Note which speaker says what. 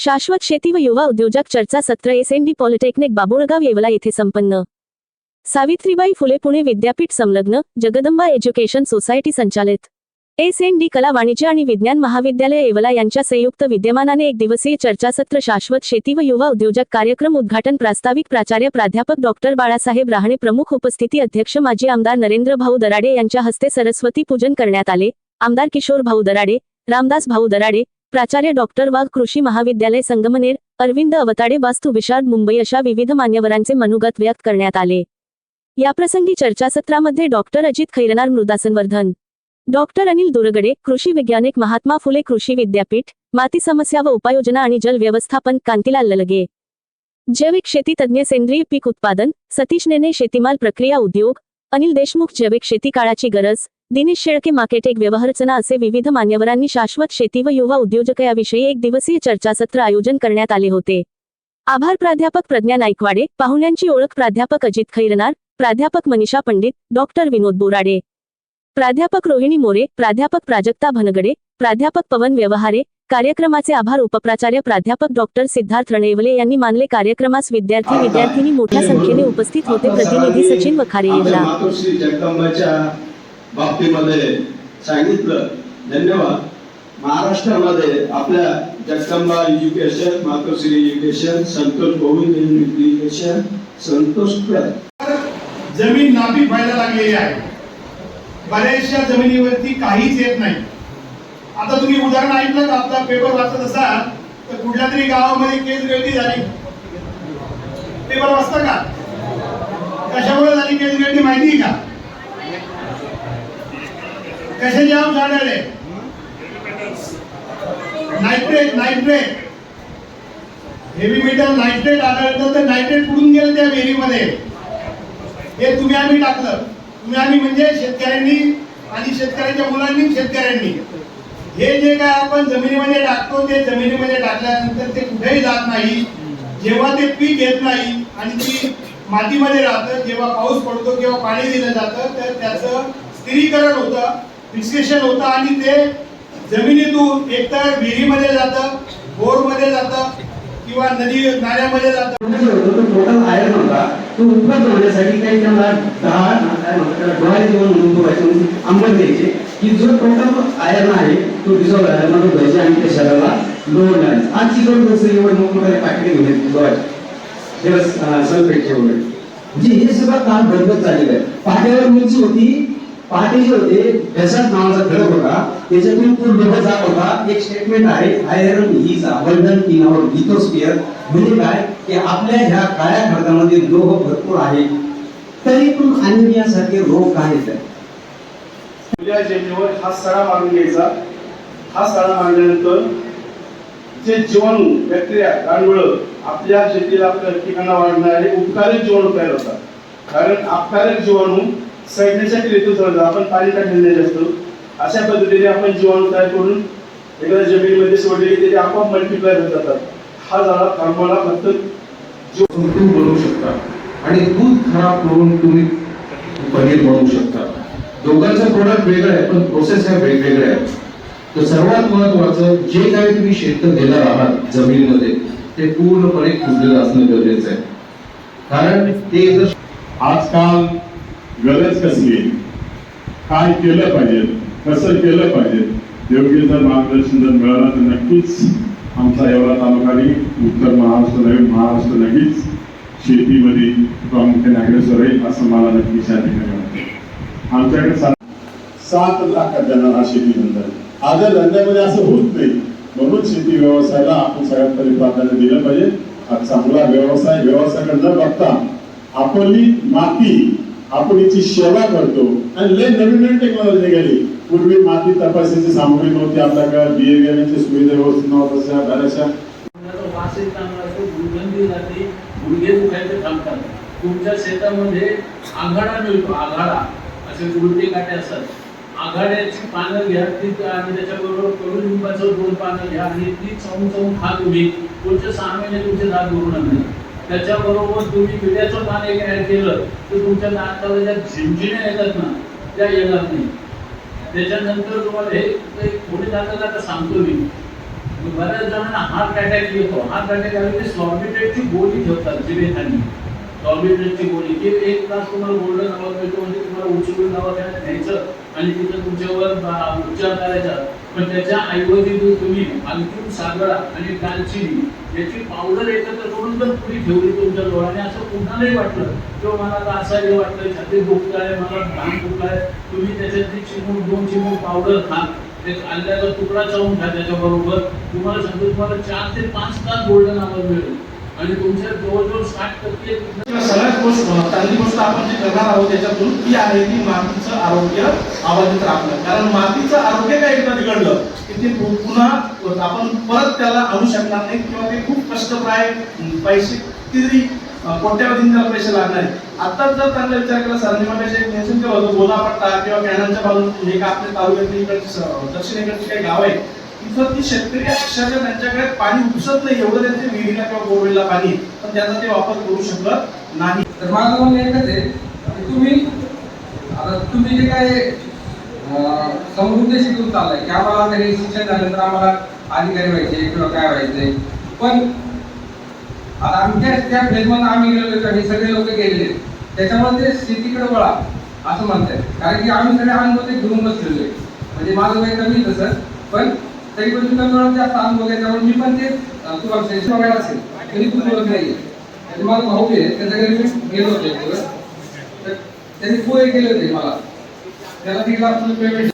Speaker 1: शाश्वत शेती व युवा उद्योजक चर्चा सत्र S N D polytechnic Babulgaon Yeola येथे संपन्न. सावित्रीबाई फुले पुणे विद्यापीठ संलग्न जगदंबा एज्युकेशन सोसायटी संचालित. एस एन डी कला वाणिज्य आणि विज्ञान महाविद्यालय येवला यांच्या संयुक्त विद्यमानाने एक दिवसीय चर्चासत्र शाश्वत शेती व युवा उद्योजक कार्यक्रम उद्घाटन प्रास्ताविक प्राचार्य प्राध्यापक डॉक्टर बाळासाहेब राहणे प्रमुख उपस्थिती अध्यक्ष माजी आमदार नरेंद्र भाऊ दराडे यांच्या हस्ते सरस्वती पूजन करण्यात आले. आमदार किशोर भाऊ दराडे रामदास भाऊ दराडे प्राचार्य डॉक्टर वाघ कृषी महाविद्यालय संगमनेर अरविंद अवताडे वास्तू विशारद मुंबई अशा विविध मान्यवरांचे मनोगत व्यक्त करण्यात आले. याप्रसंगी चर्चासत्रामध्ये डॉक्टर अजित खैरनार मृदासनवर्धन डॉक्टर अनिल दुरगडे कृषी वैज्ञानिक महात्मा फुले कृषी विद्यापीठ माती समस्या व उपाययोजना आणि जल व्यवस्थापन कांतीलाल ललगे. जैविक शेती तज्ज्ञ सेंद्रिय पीक उत्पादन सतीश नेने शेतीमाल प्रक्रिया उद्योग अनिल देशमुख जैविक शेती काळाची गरज दिनेश शेळके मार्केटेक व्यवहारचना असे विविध मान्यवरांनी शाश्वत शेती व युवा उद्योजक याविषयी एक दिवसीय चर्चासत्र आयोजन करण्यात आले होते. आभार प्राध्यापक प्रज्ञा नाईकवाडे पाहुण्यांची ओळख प्राध्यापक अजित खैरनार प्राध्यापक मनीषा पंडित डॉक्टर विनोद बोराडे. प्राध्यापक रोहिणी मोरे प्राध्यापक प्राजक्ता भनगडे प्राध्यापक पवन व्यवहारे कार्यक्रमाचे आभार उपप्राचार्य प्राध्यापक डॉक्टर सिद्धार्थ रणेवले यांनी मानले. कार्यक्रमास विद्यार्थी विद्यार्थिनी मोठ्या संख्येने उपस्थित होते. प्रतिनिधी सचिन वखारे येवला
Speaker 2: बाबतीमध्ये सांगितलं. धन्यवाद. महाराष्ट्रामध्ये आपल्या Jagdamba education Matoshri education Santosh Govind education Santosh
Speaker 3: जमीन नापीक व्हायला लागलेली आहे. बऱ्याचशा जमिनीवरती काहीच येत नाही. आता तुम्ही उदाहरण ऐकलं का? आपला पेपर वाचत असाल तर कुठल्या तरी गावामध्ये केस गळती झाली. पेपर वाचता का? कशामुळे झाली केस गळती माहिती का? कसे जाम झाडाले nitrate nitrate heavy metal nitrate आढळलं तर नायट्रेट कुठून गेलं त्या विहिरीमध्ये. हे तुम्ही आम्ही टाकलं. तुम्ही आम्ही म्हणजे शेतकऱ्यांनी आणि शेतकऱ्यांच्या मुलांनी शेतकऱ्यांनी. हे जे काय आपण जमिनीमध्ये टाकतो ते जमिनीमध्ये टाकल्यानंतर ते कुठेही जात नाही जेव्हा ते पीक येत नाही आणि ती मातीमध्ये राहतं जेव्हा पाऊस पडतो किंवा पाणी दिलं जातं तर त्याचं स्थिरीकरण होतं फिक्सेशन होतं आणि ते जमिनीतून एकतर विहिरीमध्ये जातं बोरमध्ये जातं किंवा नदी नाल्यामध्ये जातं
Speaker 4: तो टोटल आयर्न होता तो उपलब्ध होण्यासाठी काही त्यांना दहा काय म्हणतात डोळ्याचे जेवण म्हणून द्यायचे की जो टोटल आयर्न आहे तो डिझॉल्व आयर्न तो आणि त्या शरीराला लोड लावायचं आज चिकन दोस्त एवढे मोठमोठे पाकिटे घेऊन येते सल्फेटचे वगैरे म्हणजे हे सगळं काम बदलत चाललेलं आहे. पाट्यावर मिरची होती पहाटे जे होते घसात नावाचा खडक होता. त्याच्यातून तो लोह जात होता. एक स्टेटमेंट आहे iron is abundant in our lithosphere म्हणजे काय? की आपल्या ह्या काळ्या खडकामध्ये लोह भरपूर आहे. तरी पण अनिमियासारखे रोग काय येतात
Speaker 3: आपल्या जमिनीवर हा सडा मारून घ्यायचा. हा सडा मारल्यानंतर जे जीवाणू बॅक्टेरिया गांडूळ आपल्या शेतीला आपल्या पिकांना वाढणारे उपकारक जीवाणू तयार होतात. कारण अपकारक जीवाणू सैन्याच्या ऋतू चालतात आपण पाणी टाकलेले असतो अशा पद्धतीने आपण जीवाणू तयार करून एखाद्या जमिनीमध्ये सोडले की ते आपोआप मल्टिप्लाय होत जातात. हा झाला फॉर्म्युला फक्त
Speaker 5: दूध बनवू शकता. आणि दूध खराब करून तुम्ही पनीर बनवू शकता. दोघांचं प्रोडक्ट वेगळं आहे पण प्रोसेस ह्या वेगवेगळ्या आहेत तर सर्वात महत्वाचं जे काही तुम्ही शेत घेणार आहात जमिनीमध्ये ते पूर्णपणे कुजलेलं असणं गरजेचं आहे. कारण ते जर
Speaker 6: आजकाल गरज कसली? काय केलं पाहिजे? कसं केलं पाहिजे? योग्य जर मार्गदर्शन जर मिळालं तर नक्कीच आमचा एवढा तालुका आणि उत्तर महाराष्ट्र नवीन महाराष्ट्र नक्कीच शेतीमध्ये प्रामुख्याने अग्रेसर राहील असं मला नक्कीच या ठिकाणी वाटतं. आमच्याकडे सात लाखात जाणार हा शेती धंदा आज धंद्यामध्ये असं होत नाही. म्हणून शेती व्यवसायाला आपण सगळ्यात पहिले प्राधान्य दिलं पाहिजे. हा चांगला व्यवसाय व्यवसायाकडे न बघता आपली माती आपण याची सेवा करतो. आणि लय नवीन नवीन टेक्नॉलॉजी निघाली. पूर्वी माती तपासण्याची सामग्री नव्हती आपल्याकडे. बिहेवियरची सुविधा व्यवस्थित नव्हत्या बऱ्याचशा.
Speaker 7: गुडघे दुखायचं तुमच्या शेतामध्ये आघाडा मिळतो आघाडा असे उलटे काटे असतात आघाड्याची पानं घ्या ती आणि त्याच्याबरोबर कडुलिंबाचं दोन पानं घ्या आणि ती चावून चावून खा तुम्ही पुढच्या सहा महिने तुमचे दात दुखणार नाही. त्याच्याबरोबर तुम्ही विड्याचं पान एक ॲड केलं तर तुमच्या दाताला ज्या झिंझिण्या येतात ना त्या येणार नाही. त्याच्यानंतर तुम्हाला हे थोडे पुढे जाता सांगतो मी. बऱ्याच जणांना हार्ट अटॅक येतो. हार्ट अटॅक आले ते सॉर्बिटेटची गोळी ठेवतात जिभेखाली. सॉर्बिटेटची गोळी ती एक तास तुम्हाला गोल्डन आवाज मिळतो म्हणजे तुम्हाला उचलून दवाखान्यात घ्यायचं आणि तिथं तुमच्यावर उपचार करायचा. पण त्याच्या ऐवजी जर तुम्ही अंतिम सागरा आणि दालचिनी याची पावडर एकत्र करून जर पुरी ठेवली तुमच्या डोळ्याने. असं पुन्हा नाही वाटलं. किंवा मला आता असं वाटलं छाती दुखताय मला धान आहे तुम्ही त्याच्यातली चिमूट दोन चिमूट पावडर खा. ते अंड्याचा तुकडा चावून खा त्याच्याबरोबर. तुम्हाला सांगतो तुम्हाला चार ते पाच तास गोल्डन आवाज मिळेल आणि तुमच्या जवळजवळ साठ टक्के
Speaker 5: सगळ्यात गोष्ट चांगली गोष्ट आपण जी करणार आहोत त्याच्यातून ती आहे की मातीचं आरोग्य अबाधित राखणं. कारण मातीचं आरोग्य काय एकदा बिघडलं की ते पुन्हा आपण परत त्याला आणू शकणार नाही किंवा ते खूप कष्टप्राय पैसे किती कोट्यावधी त्याला पैसे लागणार आता आताच जर चांगला विचार केला सरांनी मग एक मेन्शन केलं होतं बोलापट्टा किंवा कॅनलच्या बाजून हे का आपल्या तालुक्यातील इकडची दक्षिणेकडची काही गाव आहे तिथं ती शेतकरी अक्षरशः त्यांच्याकडे पाणी उपसत नाही एवढं त्यांचे विहिरीला किंवा बोरवेलला पाणी पण त्याचा ते वापर करू शकत नाही.
Speaker 8: तर माझं म्हणणं एकच आहे की तुम्ही आता तुम्ही जे काय समृद्ध शिकून चाललाय की आम्हाला तरी हे शिक्षण झाल्यानंतर आम्हाला अधिकारी व्हायचे किंवा काय व्हायचंय पण आता आमच्या त्या फेजमध्ये आम्ही गेलेलो किंवा हे सगळे लोक गेलेले त्याच्यामुळे ते शेतीकडे वळा असं म्हणतात. कारण की आम्ही सगळे अनुभव ते घेऊन बसलेलो आहे. म्हणजे माझं वय कमी तसं पण तरी पण तुम्ही मला जास्त अनुभव आहे त्यामुळे मी पण ते अं, तुम्हाला शेती बघायला असेल. तरी तुम्ही ओळख नाही आहे माझा भाऊ आहे त्याच्या घरी मी गेलो होतो त्यांनी पोहे केले होते मला. त्याला तिला पेमेंट